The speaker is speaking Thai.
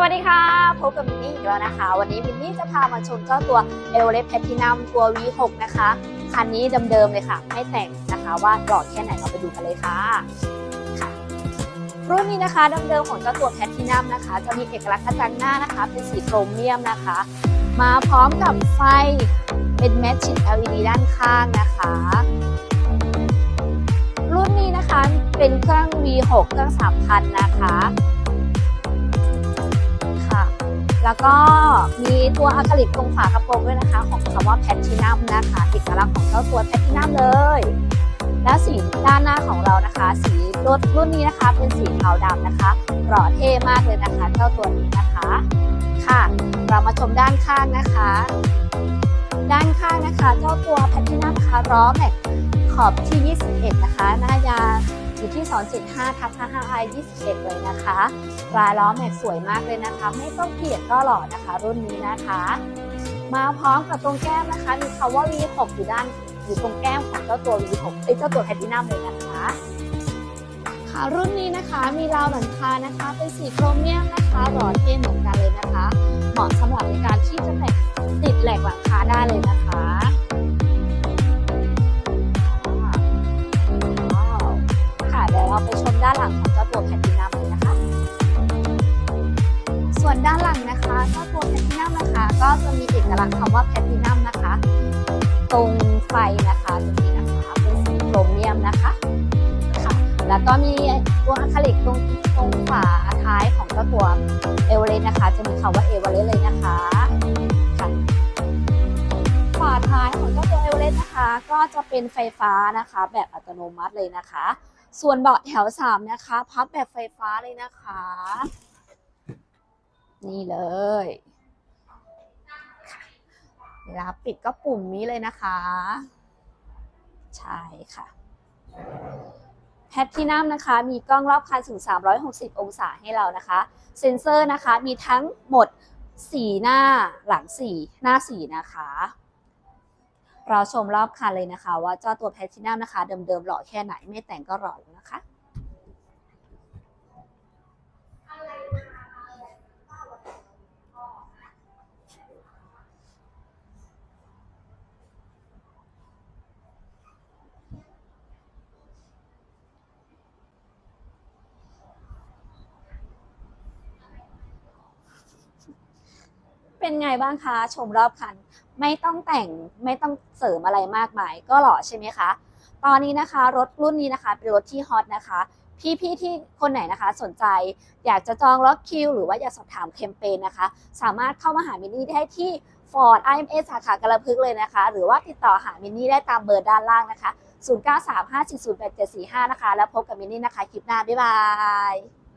สวัสดีค่ะ พบกับมินนี่อีกแล้วนะคะ วันนี้มินนี่จะพามาชมเจ้าตัวเอลเลสแพทินัมตัว V6 นะคะ คันนี้เดิมๆเลยค่ะ ไม่แต่งนะคะว่าหล่อแค่ไหนเราไปดูกันเลยค่ะ รุ่นนี้นะคะเดิมๆของเจ้าตัวแพทินัมนะคะ จะมีเอกลักษณ์กระจังหน้านะคะ เป็นสีโครเมียมนะคะ มาพร้อมกับไฟเป็นแมทชิ LED ด้านข้างนะคะ รุ่นนี้นะคะเป็นเครื่อง V6 เครื่อง 3,000 นะคะคะ แล้วก็มีตัวอะคริลิกตรงฝากระโปรงด้วยนะคะ ของคำว่าแพทินัมนะคะเอกลักษณ์ของเจ้าตัวแพทินัมเลย และสีด้านหน้าของเรานะคะ สีรถรุ่นนี้นะคะ เป็นสีขาวดำนะคะหล่อเท่มากเลยนะคะ เจ้าตัวนี้นะคะ ค่ะ เรามาชมด้านข้างนะคะ ด้านข้างนะคะ เจ้าตัวแพทินัมนะคะล้อแม็กขอบที่ 21 นะคะ หน้ายาง อยู่ที่2.5ทับ55 i 21เลยนะคะรายล้อแม็กสวยมากเลยนะคะ ไม่ต้องเปลี่ยนก็หล่อนะคะ รุ่นนี้นะคะ มาพร้อมกับตรงแก้มนะคะ มีคำว่า V6 อยู่ด้านอยู่ตรงแก้มของเจ้าตัว V6 เอ้ยเจ้าตัวแพทินัมเลยนะคะค่ะรุ่นนี้นะคะมีราวหลังคานะคะ เป็นสีโครเมียมนะคะหล่อเท่เหมือนกันเลยนะคะ เหมาะสำหรับในการที่ นะคะเจ้าตัวแพทินัมนะคะ ก็จะมีเอกลักษณ์คำว่าแพทินัมนะคะ ตรงไฟนะคะตรงนี้นะคะเป็นสีโครเมียมนะคะค่ะแล้วก็มีตัวอะคริลิกตรงตรงฝาท้ายของตัวเอเวอเรสต์นะคะ จะมีคำว่าเอเวอเรสต์เลยนะคะค่ะฝาท้ายของตัวเอเวอเรสต์นะคะ ก็จะเป็นไฟฟ้านะคะ แบบอัตโนมัติเลยนะคะ ส่วนเบาะแถวสามนะคะ พับแบบไฟฟ้าเลยนะคะ นี่เลยเวลาปิดก็ปุ่มนี้เลยนะคะ ใช่ค่ะ แพทที่นัมนะคะ มีกล้องรอบคันถึง 360 องศาให้เรานะคะ เซ็นเซอร์นะคะ มีทั้งหมด 4 หน้าหลัง 4 หน้า 4 นะคะ เราชมรอบคันเลยนะคะ ว่าเจ้าตัวแพทที่นัมนะคะ เดิมๆหล่อแค่ไหนไม่แต่งก็หล่อแล้วนะคะ เป็นไงบ้างคะ ชมรอบคัน ไม่ต้องแต่งไม่ต้องเสริมอะไรมากมาย ก็หล่อใช่ไหมคะ ตอนนี้นะคะ รถรุ่นนี้นะคะ เป็นรถที่ฮอตนะคะ พี่ๆที่คนไหนนะคะ สนใจ อยากจะจองล็อกคิวหรือว่าอยากสอบถามแคมเปญนะคะ สามารถเข้ามาหามินนี่ได้ที่ Ford IMS สาขากระพึกเลยนะคะ หรือว่าติดต่อหามินนี่ได้ตามเบอร์ด้านล่างนะคะ0935408745นะคะ แล้วพบกับมินนี่นะคะคลิปหน้าบ๊ายบาย